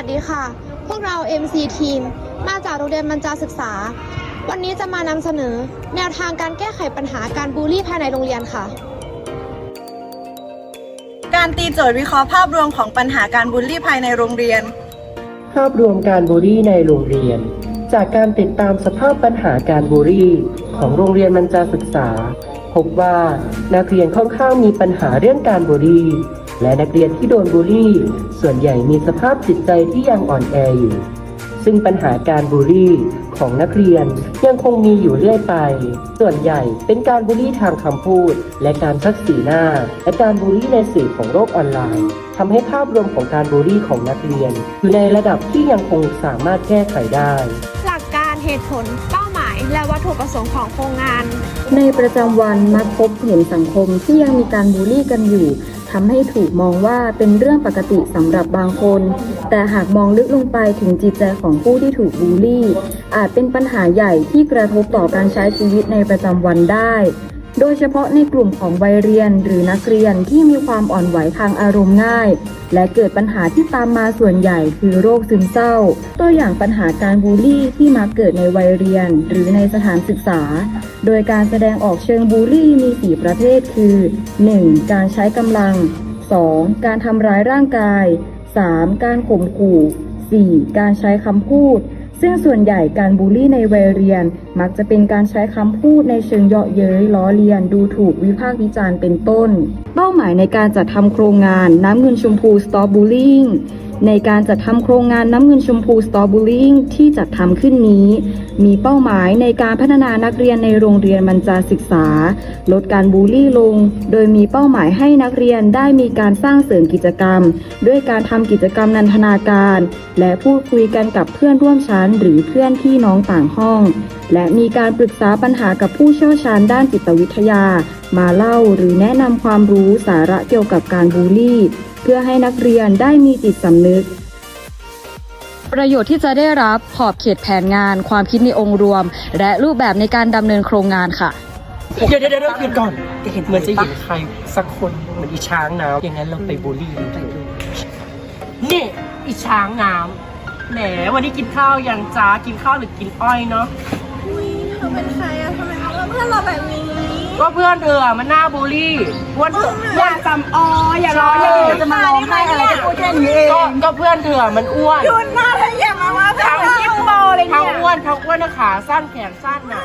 วัสดีค่ะ พวกเรา MC Team มาจากโรงเรียนบรรจาศึกษา วันนี้จะมานำเสนอ แนวทางการแก้ไขปัญหาการบูลลี่ภายในโรงเรียนค่ะ การตีโจทย์วิเคราะห์ภาพรวมของปัญหาการบูลลี่ภายในโรงเรียน ภาพรวมการบูลลี่ในโรงเรียน จากการติดตามสภาพปัญหาการบูลลี่ของโรงเรียนมันจาศึกษา พบว่านักเรียนค่อนข้างมีปัญหาเรื่องการบูลลี่ และนักเรียนที่โดนบูลลี่ ส่วนใหญ่มีสภาพจิตใจที่ยังอ่อนแออยู่ ซึ่งปัญหาการบูลลี่ของนักเรียนยังคงมีอยู่เรื่อยไป ส่วนใหญ่เป็นการบูลลี่ทางคำพูด และการชักสีหน้า และการบูลลี่ในสื่อของโลกออนไลน์ทำให้ภาพรวมของการบูลลี่ของนักเรียน อยู่ในระดับที่ยังคงสามารถแก้ไขได้ หลักการเหตุผลเป้าหมาย และวัตถุประสงค์ของโครงงาน ในประจำวันมักพบเห็นสังคมที่ยังมีการบูลลี่กันอยู่ ทำให้ถูกมองว่าเป็นเรื่องปกติสำหรับบางคน แต่หากมองลึกลงไปถึงจิตใจของผู้ที่ถูกบูลลี่ อาจเป็นปัญหาใหญ่ที่กระทบต่อการใช้ชีวิตในประจำวันได้ โดยเฉพาะในกลุ่มของวัยเรียนหรือนักเรียนที่มีความอ่อนไหวทางอารมณ์ง่าย และเกิดปัญหาที่ตามมาส่วนใหญ่คือโรคซึมเศร้า ตัวอย่างปัญหาการบูลลี่ที่มักเกิดในวัยเรียน หรือในสถานศึกษา โดยการแสดงออกเชิงบูลลี่มี 4 ประเภทคือ 1. การใช้กำลัง 2. การทำร้ายร่างกาย 3. การข่มขู่ 4. การใช้คำพูด ซึ่งส่วนใหญ่การบูลลี่ในวัยเรียน มักจะเป็นการใช้คำพูดในเชิงเยาะเย้ยล้อเลียน ดูถูกวิพากษ์วิจารณ์เป็นต้น เป้าหมายในการจัดทำโครงงานน้ำเงินชมพู Stop Bullying ในการจัดทำโครงงานน้ำเงินชมพู Stop Bullying ที่จัดทำขึ้นนี้ มีเป้าหมายในการพัฒนานักเรียนในโรงเรียนบรรจาศึกษา ลดการบูลลี่ลง โดยมีเป้าหมายให้นักเรียนได้มีการสร้างเสริมกิจกรรม ด้วยการทำกิจกรรมนันทนาการ และพูดคุยกันกับเพื่อนร่วมชั้น หรือเพื่อนพี่น้องต่างห้อง และมีการปรึกษาปัญหากับผู้เชี่ยวชาญด้านจิตวิทยา มาเล่าหรือแนะนำความรู้สาระเกี่ยวกับการบูลลี่ เพื่อให้นักเรียนได้มีจิตสำนึก ประโยชน์ที่จะได้รับขอบเขตแผนงาน ความคิดในองค์รวม และรูปแบบในการดำเนินโครงงานค่ะ เดี๋ยวเดี๋ยวเดี๋ยวหยุดก่อนจะเห็นเหมือนจะเห็นใครสักคนเหมือนอีช้างน้ำอย่างนั้นเราไปบูลลี่มันกันเลยนี่อีช้างน้ำแหมวันนี้กินข้าวยังจ้ากินข้าวหรือกินอ้อยเนาะเธอเป็นใครอะทำไมทำกับเพื่อนเราแบบนี้ ก็เพื่อนเธออะมันหน้าบูลลี่วันอย่าจำอ๋ออย่าร้องเลยจะมาร้องไห้อะไรจะพูดแค่นี้เองก็ก็เพื่อนเธอมันอ้วนหยุดหน้าเธออย่ามาว่าเพื่อทั้นงเราคิปโตเลยเนี่ยทั้งอ้วนทั้งอ้วนนะขาสั้นแขนสั้นน่ะ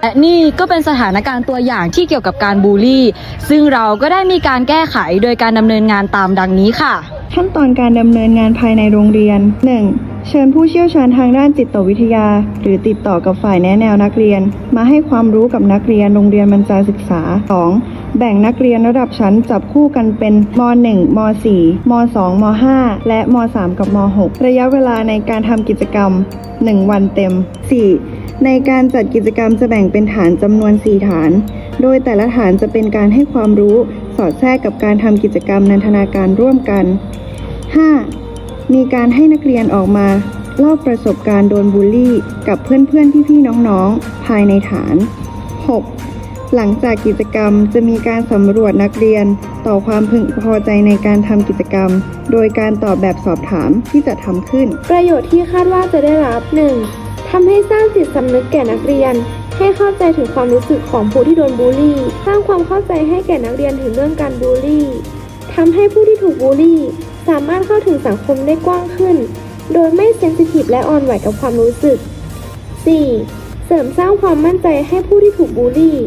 และนี่ก็เป็นสถานการณ์ตัวอย่างที่เกี่ยวกับการบูลลี่ ซึ่งเราก็ได้มีการแก้ไขโดยการดำเนินงานตามดังนี้ค่ะ ขั้นตอนการดำเนินงานภายในโรงเรียน 1. เชิญผู้เชี่ยวชาญทางด้านจิตวิทยา หรือติดต่อกับฝ่ายแนะแนวนักเรียน มาให้ความรู้กับนักเรียนโรงเรียนบรรจาศึกษา 2. แบ่งนักเรียนระดับชั้นจับคู่กันเป็นม .1 ม .4 ม .2 ม .5 และม .3 กับม .6 ระยะเวลาในการทำกิจกรรม 1 วันเต็ม 4. ในการจัดกิจกรรมจะแบ่งเป็นฐานจำนวน 4 ฐาน โดยแต่ละฐานจะเป็นการให้ความรู้สอดแทรกกับการทำกิจกรรมนันทนาการร่วมกัน 5. มีการให้นักเรียนออกมาเล่าประสบการณ์โดนบูลลี่ กับเพื่อนๆพี่ๆน้องๆ ภายในฐาน 6. หลังจากกิจกรรมจะมีการสำรวจนักเรียนต่อความพึงพอใจในการทำกิจกรรม โดยการตอบแบบสอบถามที่จะทำขึ้น ประโยชน์ที่คาดว่าจะได้รับ 1. ทำให้สร้างจิตสำนึกแก่นักเรียน ให้เข้าใจถึงความรู้สึกของผู้ที่โดนบูลลี่ สร้างความเข้าใจให้แก่นักเรียนถึงเรื่องการบูลลี่ทำให้ผู้ที่ถูกบูลลี่ สามารถเข้าถึงสังคมได้กว้างขึ้น โดยไม่เซนซิทีฟและอ่อนไหวกับความรู้สึก 4. เสริมสร้างความมั่นใจให้ผู้ที่ถูกบูลลี่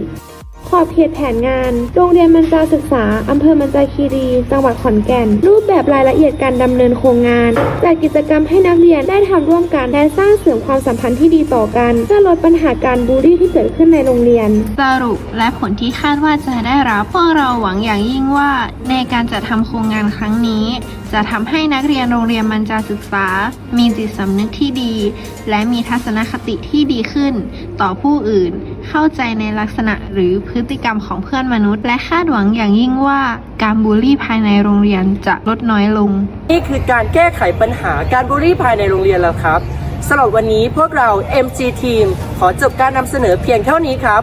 ขอบเขตแผนงาน โรงเรียนมันจาศึกษา อำเภอมันจาคีรี จังหวัดขอนแก่น รูปแบบรายละเอียดการดำเนินโครงงาน จัดกิจกรรมให้นักเรียนได้ทำร่วมกัน และสร้างเสริมความสัมพันธ์ที่ดีต่อกัน เพื่อลดปัญหาการบูลลี่ที่เกิดขึ้นในโรงเรียน สรุปและผลที่คาดว่าจะได้รับพวกเราหวังอย่างยิ่งว่า ในการจัดทำโครงงานครั้งนี้ จะทำให้นักเรียนโรงเรียนมันจาศึกษา มีจิตสำนึกที่ดี และมีทัศนคติที่ดีขึ้น ต่อผู้อื่น เข้าใจในลักษณะหรือพฤติกรรมของเพื่อนมนุษย์ และคาดหวังอย่างยิ่งว่าการบูลลี่ภายในโรงเรียนจะลดน้อยลง นี่คือการแก้ไขปัญหาการบูลลี่ภายในโรงเรียนแล้วครับสำหรับวันนี้พวกเรา MG Team ขอจบการนำเสนอเพียงเท่านี้ครับ